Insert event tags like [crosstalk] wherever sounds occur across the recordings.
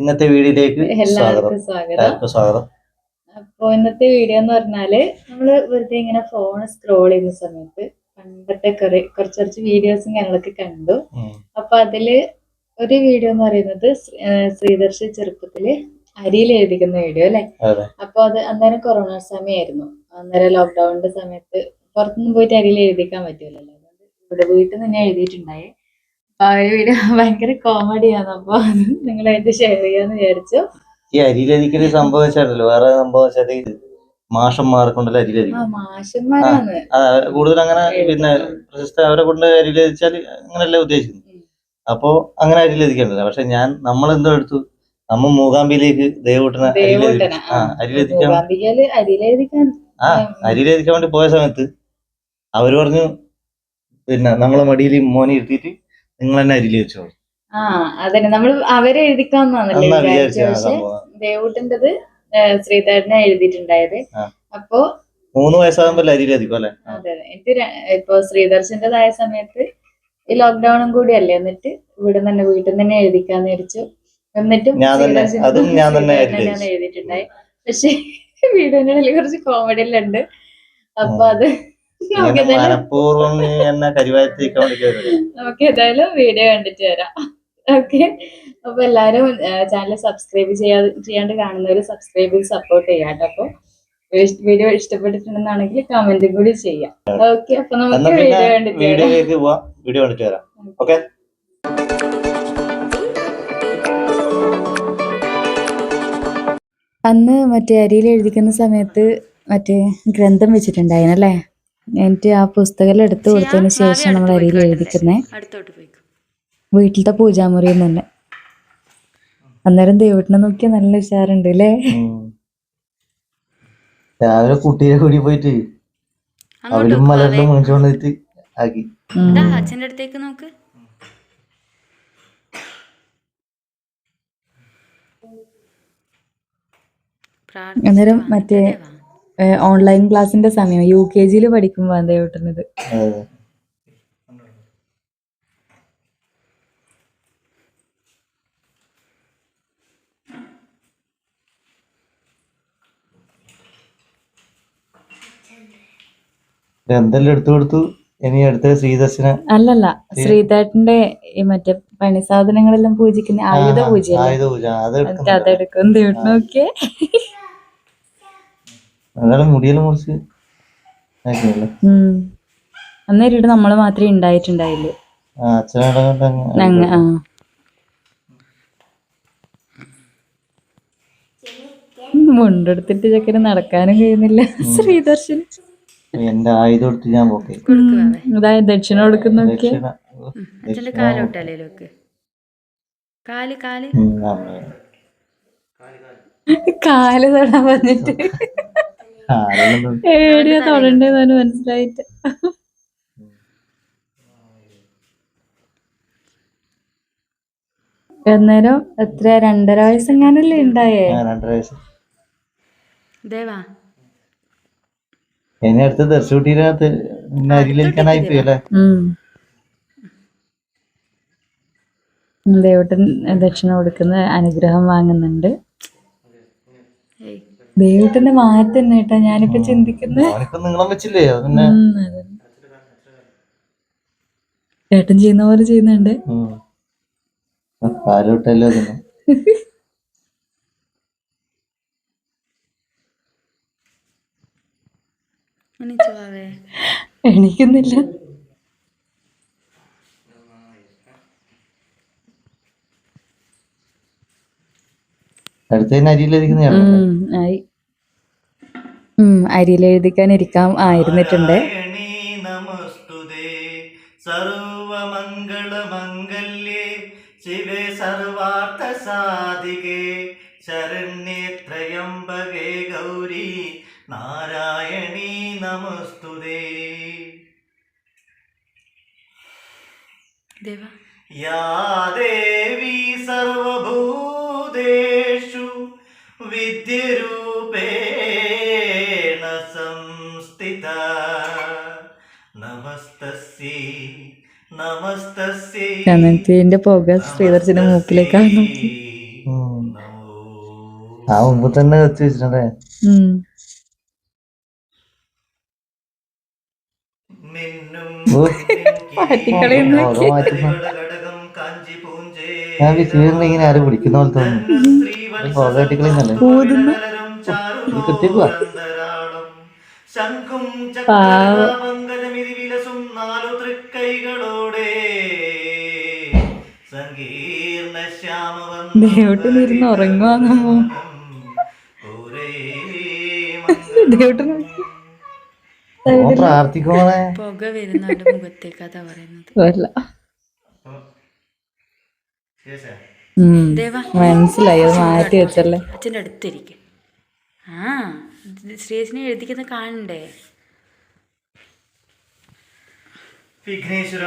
ഇന്നത്തെ വീഡിയോയിലേക്ക് എല്ലാവർക്കും സ്വാഗതം. അപ്പൊ ഇന്നത്തെ വീഡിയോ എന്ന് പറഞ്ഞാൽ നമ്മൾ വെറുതെ ഇങ്ങനെ ഫോൺ സ്ക്രോൾ ചെയ്യുന്ന സമയത്ത് പണ്ടത്തെ കുറെ കുറച്ച് കുറച്ച് വീഡിയോസ് ഞങ്ങളൊക്കെ കണ്ടു. അപ്പൊ അതിൽ ഒരു വീഡിയോ എന്ന് പറയുന്നത് ശ്രീദർശ ചെറുപ്പത്തിൽ അരിയിൽ എഴുതിക്കുന്ന വീഡിയോ അല്ലെ? അപ്പൊ അത് അന്നേരം കൊറോണ സമയമായിരുന്നു. അന്നേരം ലോക്ക്ഡൌണിന്റെ സമയത്ത് പുറത്തുനിന്ന് പോയിട്ട് അരിയിൽ എഴുതിക്കാൻ പറ്റൂലല്ലോ. അതുകൊണ്ട് ഇവിടെ വീട്ടിൽ നിന്ന് എഴുതിയിട്ടുണ്ടായി ഒരു വീഡിയോ [laughs] ഭയങ്കര കോമഡിയാണ് അപ്പൊ നിങ്ങൾ നിങ്ങളായിട്ട് ഷെയർ ചെയ്യാന്ന് വിചാരിച്ചു. ഈ അരിയിലരിക്കൽ സംഭവം വെച്ചാണല്ലോ. വേറെ സംഭവം വെച്ചാൽ മാഷന്മാരെ കൊണ്ടല്ല ആ അരിയിലരിക്കും മാഷന്മാരാണ് കൂടുതൽ അങ്ങനെ പിന്നെ പ്രശസ്ത അവരെ കൊണ്ട് അരിയിലരിച്ചാൽ അങ്ങനെയല്ല ഉദ്ദേശിക്കുന്നത്. അപ്പോ അങ്ങനെ അരിയിലരിക്കേണ്ടത് പക്ഷെ ഞാൻ നമ്മൾ എന്തോ എടുത്തു? നമ്മ മൂകാംബിയിലേക്ക് ദേവൂട്ടനെ ആ അരിയിലരിക്കാൻ വേണ്ടി പോയ സമയത്ത് അവർ പറഞ്ഞു പിന്നെ നമ്മളെ മടിയിൽ മോനെ ഇരുത്തിയിട്ട് നിങ്ങൾ തന്നെ അരിയിൽ വെച്ചോളൂ ആ അതന്നെ. നമ്മൾ അവരെ എഴുതിക്കാന്നാണല്ലേ പക്ഷെ ദേവൂട്ടന്റെത് ശ്രീധരനെ എഴുതിയിട്ടുണ്ടായത്. അപ്പോ മൂന്ന് വയസ്സാകുമ്പോ അരി അല്ലെ? അതെ എനിക്ക് ഇപ്പൊ ശ്രീദർശന്റേതായ സമയത്ത് ഈ ലോക്ക്ഡൌണും കൂടി അല്ലേ എന്നിട്ട് ഇവിടെ തന്നെ വീട്ടിൽ തന്നെ എഴുതിക്കാന്ന് വിചാരിച്ചു. എന്നിട്ടും എഴുതിയിട്ടുണ്ടായി പക്ഷെ വീഡിയോന്റെ കുറച്ച് കോമഡിയെല്ലാം ഉണ്ട് അപ്പൊ അത് മനഃപൂർവം നീ എന്നെ കരിവാരത്തേക്കാൻ വേണ്ടി കയറുക നമുക്ക് ഏതായാലും വീഡിയോ കണ്ടിട്ട് വരാം. ഓക്കെ അപ്പൊ എല്ലാരും ചാനൽ സബ്സ്ക്രൈബ് ചെയ്യാ ചെയ്യാണ്ട് കാണുന്നവര് സബ്സ്ക്രൈബ് ചെയ്ത് സപ്പോർട്ട് ചെയ്യാട്ടോ അപ്പൊ വീഡിയോ ഇഷ്ടപ്പെട്ടിട്ടുണ്ടെന്നാണെങ്കിൽ കമന്റ് കൂടി ചെയ്യാം. ഓക്കെ അപ്പൊ നമുക്ക് വീഡിയോ കണ്ടിട്ട് വീഡിയോയിലേക്ക് പോവാം. വീഡിയോ കണ്ടിട്ട് വരാം. ഓക്കെ? അന്ന് മറ്റേ അരിയിൽ എഴുതിക്കുന്ന സമയത്ത് മറ്റേ ഗ്രന്ഥം വെച്ചിട്ടുണ്ടായിരുന്നല്ലേ എന്നിട്ട് ആ പുസ്തകം എടുത്തു കൊടുത്തതിന് ശേഷം നമ്മൾ അരിയിൽ എഴുതിക്കുന്നേ. അടുത്തോട്ട് പോയിക്കോ വീട്ടിലത്തെ പൂജാമുറിയിൽ തന്നെ അന്നേരം ദൈവത്തിനെ നോക്കിയാൽ നല്ല ഉഷാറുണ്ട് അല്ലേ? രാവിലെ കുട്ടിയെ കൂടി പോയിട്ട് അവരും മലറിലും മേടിച്ചോണ്ട് പോയിട്ട് ആക്കി. അച്ഛന്റെ അച്ഛന്റെ അടുത്തേക്ക് നോക്ക്. അന്നേരം മറ്റേ. ഓൺലൈൻ ക്ലാസ്സിന്റെ സമയം. യു കെ ജിയിൽ പഠിക്കുമ്പോ എന്താ വിട്ടുന്നത് എന്തെല്ലാം എടുത്തു കൊടുത്തു? ഇനി അടുത്ത ശ്രീദർശന അല്ലല്ല. ശ്രീതേട്ടന്റെ മറ്റേ പണി സാധനങ്ങളെല്ലാം പൂജിക്കുന്ന ആയുധ പൂജ. അതെടുക്കും നോക്കിയേ. അതാണ് മുടിയെല്ലാം മുറിച്ച് ആക്കിയല്ലേ ഉം. അന്നേരം ഇവിടെ നമ്മൾ മാത്രമേ ഉണ്ടായിട്ടുണ്ടായില്ലേ മുണ്ടെടുത്തിട്ട് ചക്കന് നടക്കാനും കഴിയുന്നില്ല. ശ്രീദർശൻ. എന്റെ ആയുധം എടുത്ത് ഞാൻ പോക്കെ. ഇതായ ദക്ഷിണ കൊടുക്കുന്ന കാൽ കാൽ. കാൽ തൊടാൻ പറഞ്ഞിട്ട്. [laughs] ഏടിയാ തൊടണ്ടേന്ന് മനസ്സിലായിട്ട്. അന്നേരം എത്ര? രണ്ടര വയസ്സെങ്ങാനല്ലേ ഉണ്ടായേ? ആ, രണ്ടര വയസ്സ്. ദേവാ. ഇനി അടുത്ത് ദർശകുട്ടീനകത്ത് അരിയിലിരിക്കാനായി ദേവട്ടൻ ദക്ഷിണ കൊടുക്കുന്ന അനുഗ്രഹം വാങ്ങുന്നുണ്ട്. ഏയ് ദേവട്ടന്റെ മാറ്റം തന്നെ കേട്ടാ. ഞാനിപ്പോ ചിന്തിക്കുന്നത് നിങ്ങളും വെച്ചില്ലേ? പിന്നെ അതെ. ചേട്ടൻ ചെയ്യുന്ന പോലെ ചെയ്യുന്നുണ്ട്. അതിന്? എണീക്കുന്നില്ല. അടുത്തതിന് അരിയിലിരിക്കുന്ന ആയി. ഉം അരിയിലെഴുതിക്കാൻ ഇരിക്കാം. ആയിരുന്നിട്ടുണ്ട് സർവമംഗളമംഗല്യേ ശിവേ സർവാർത്ഥ സാധികേ ശരണ്യേ ത്രയംബകേ ഗൗരി നാരായണീ നമസ്തുതേ ദേവ. യാ ദേവി സർവഭൂതേഷു വിദ്യരൂപേണ സംസ്ഥിത നമസ്തസ്യൈ എന്നിട്ട് ഇതിന്റെ പുക ശ്രീധർജിന്റെ മൂക്കിലേക്കാണ്. ആ മുമ്പ് തന്നെ വെച്ച് വെച്ചിട്ടുണ്ടേ? ഞാൻ ഇങ്ങനെ ആരും പിടിക്കുന്ന പോലെ തോന്നുന്നു നാലു തൃക്കൈകളോടെ. സങ്കീർണ. ദേവട്ടൻ ഓ പ്രാർത്ഥിക്കോണേ പുക വരുന്നുണ്ട് മുഖത്തേക്ക് പറയുന്നത്. മനസ്സിലായി അത് മാറ്റി വെച്ചല്ലേ? അച്ഛന്റെ അടുത്തിരിക്കും. ആ ശ്രീയസിനെ എഴുതിക്കുന്ന കാണണ്ടേ? വിഘ്നേശ്വര.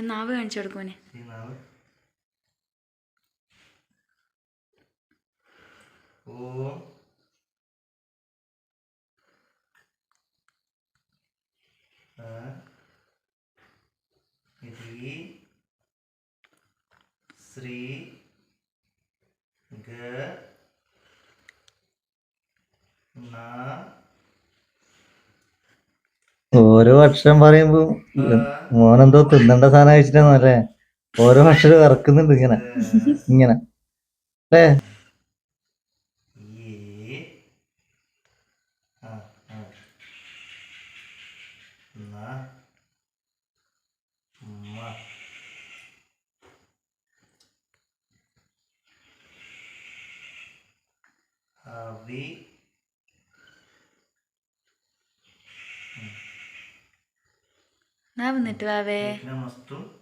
നാവ് കാണിച്ചു കൊടുക്കൂനെ ഓം. ഇതി ശ്രീ ഗ ന ഓരോ അക്ഷരം പറയുമ്പോ മോനെന്തോ തിന്നണ്ട സാധനം കഴിച്ചിട്ടാന്നല്ലേ ഓരോ അക്ഷരം ഇറക്കുന്നുണ്ട് ഇങ്ങനെ. ഇങ്ങനെ. അല്ലേ? ഹവി നാ വന്നിട്ട് വാവേ. നമസ്തു.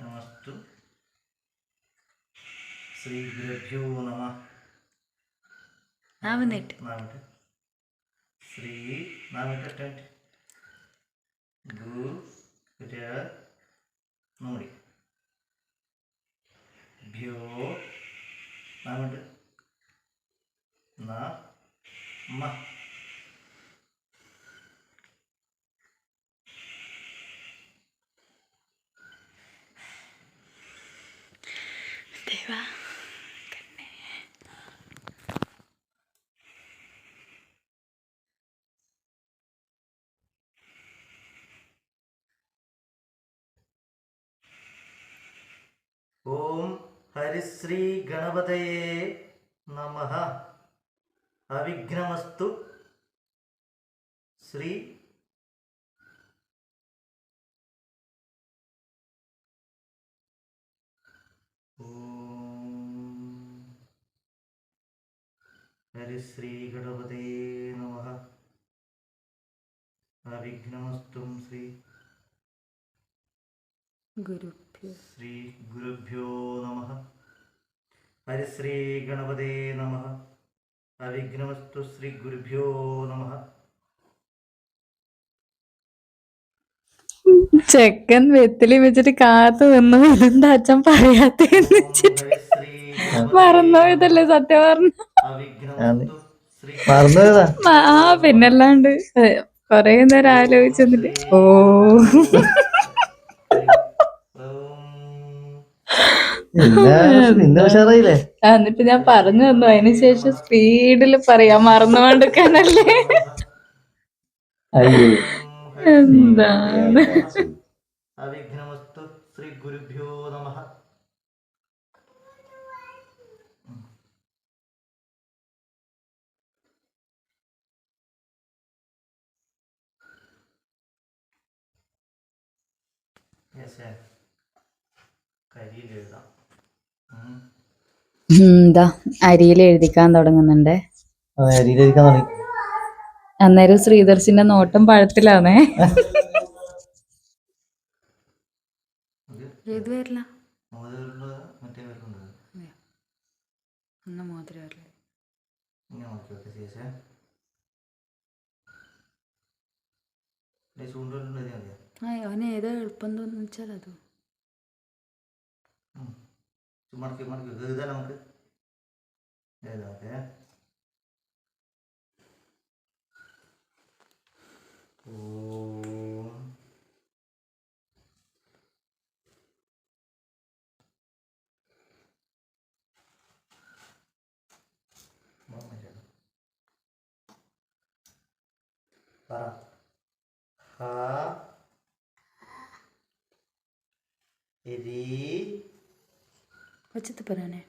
നമസ്തു. ശ്രീ ഗുരുഭ്യോ നമ. നാ വന്നിട്ട്. ശ്രീ നാമിട്ട് ഗു ര നൂറി ഭ്യോ നാമിട്ട് ന മ ദേവാ ഓം ഹരിശ്രീ ഗണപതയേ നമ അവിഘ്നമസ്തു ശ്രീ ഓം ഹരിശ്രീ ഗണപതയേ നമ അവിഘ്നമസ്തു ശ്രീ ഗുരുഭ്യോ ശ്രീ ഗുരുഭ്യോ നമ ഹരിശ്രീ ഗണപതേ നമ അവിഘ്നമസ്തു ശ്രീ ഗുരുഭ്യോ നമ. ചെക്കൻ വെത്തിലി വെച്ചിട്ട് കാത്തു നിന്ന്. എന്താ അച്ഛൻ പറയാത്തേന്ന് വെച്ചിട്ട് ഇതല്ലേ സത്യം പറഞ്ഞു? അവിഘ്നമസ്തു ശ്രീ മറന്നുപോയതാ? ആ പിന്നല്ലാണ്ട് കൊറേ നേരം ആലോചിച്ചു ഓ. ഓം പിന്നെ പിന്നെ ഉഷാറായില്ലേ ആ, എന്നിട്ട് ഞാൻ പറഞ്ഞു തന്നു. അതിനുശേഷം സ്പീഡിൽ പറയാ മറന്നുകൊണ്ടിരിക്കാനല്ലേ? എന്താണ് അവിഘ്നമസ്തു ശ്രീ ഗുരുഭ്യോ നമ കരിയിൽ എഴുതാം. ഉം. എന്താ? അരിയിൽ എഴുതിക്കാൻ തുടങ്ങുന്നുണ്ടേ. അന്നേരം ശ്രീദർശിന്റെ നോട്ടം പഴത്തിലാണേ ഏത് അവന് ഏതാ എളുപ്പം തോന്നുന്നു വെച്ചാൽ അതോ. mark mark itu itu namanya ya itu oke Ha, ini, ഒച്ചത്ത് പറയാനേ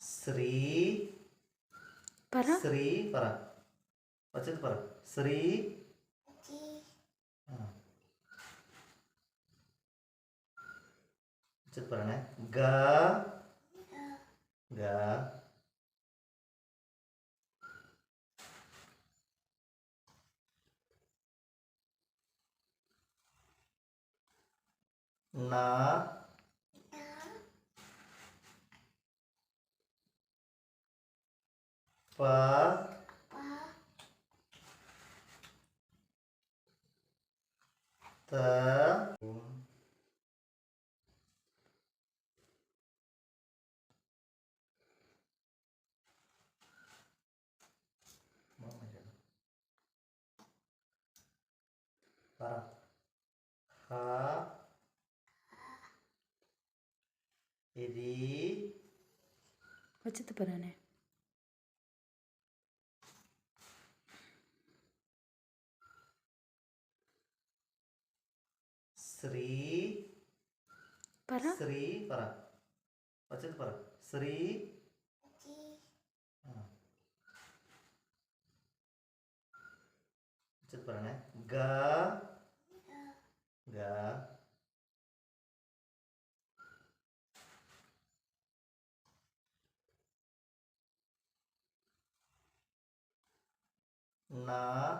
ശ്രീ പറ ശ്രീ പറ ഒച്ചത്ത് പറ ശ്രീ ആ. ഒച്ചത്ത് പറയണേ ഗ ഗ ന രി ഒച്ചത്ത് പറയാനേ ശ്രീ പറ. ശ്രീ പറ. ഒച്ചത്ത് പറ. ശ്രീ. ഒച്ചത്ത് പറയണേ. ഗ. ഗ. Nah.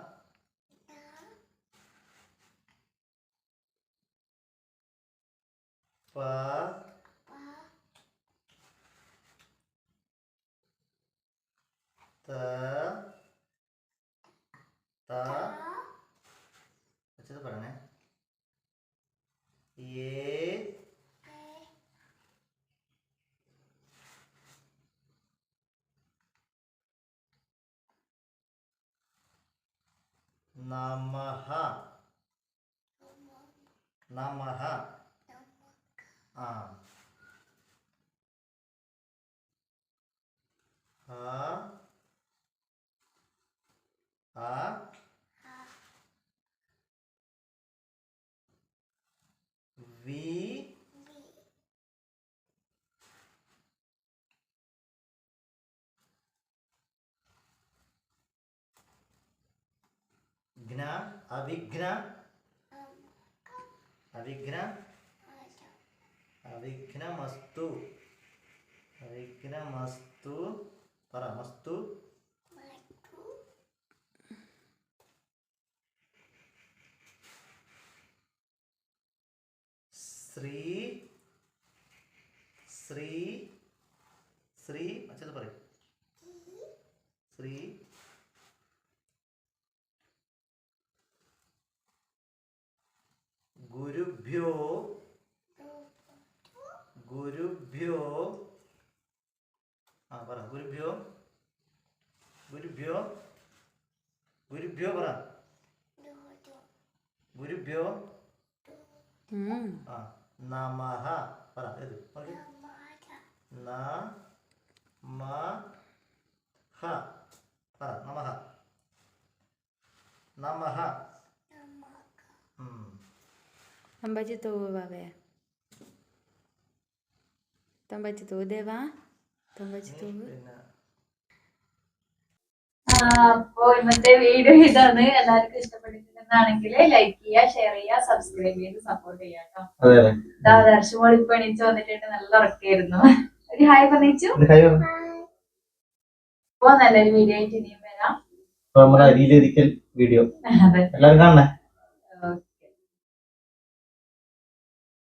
kita pa ta. Ta. Baca itu barangnya. Ye. നമഃ ആ ഹ ആ വി अविघ्न। अविघ्न। अविघ्नमस्तु। अविघ्नमस्तु। परमस्तु। പറ ഗുരുഭ്യോ ഗുരുഭ്യോ ഗുരുഭ്യോ പറ ഗുരുഭ്യോ ഉം. ആ നമഃ പറ ഏത് ഓക്കെ ന മ ഹ പറ നമഃ നമഃ ഉം. തമ്പാച്ചി തൂവ് ബാവേ തമ്പാച്ചി തൂവ് ദേവാ തമ്പാച്ചി തൂവ് പിന്നെ. ആ, അപ്പോ ഇന്നത്തെ വീഡിയോ ഇതാണ്. എല്ലാവർക്കും ഇഷ്ടപ്പെട്ടിട്ടുണ്ടെന്നാണെങ്കിൽ ലൈക്ക് ചെയ്യുക ഷെയർ ചെയ്യുക സബ്സ്ക്രൈബ് ചെയ്ത് സപ്പോർട്ട് ചെയ്യാം കേട്ടോ അതെ. അതെ ദാ ദർശമോൾ ഇപ്പൊ എണീച്ച് വന്നിട്ടുണ്ട്. നല്ല ഉറക്കായിരുന്നു. ഒരു ഹായ് പറഞ്ഞിച്ചു. അപ്പൊ നല്ലൊരു വീഡിയോ ആയിട്ട് ഇനിയും വരാം. വീഡിയോ അതെ. എല്ലാവരും കാണണേ?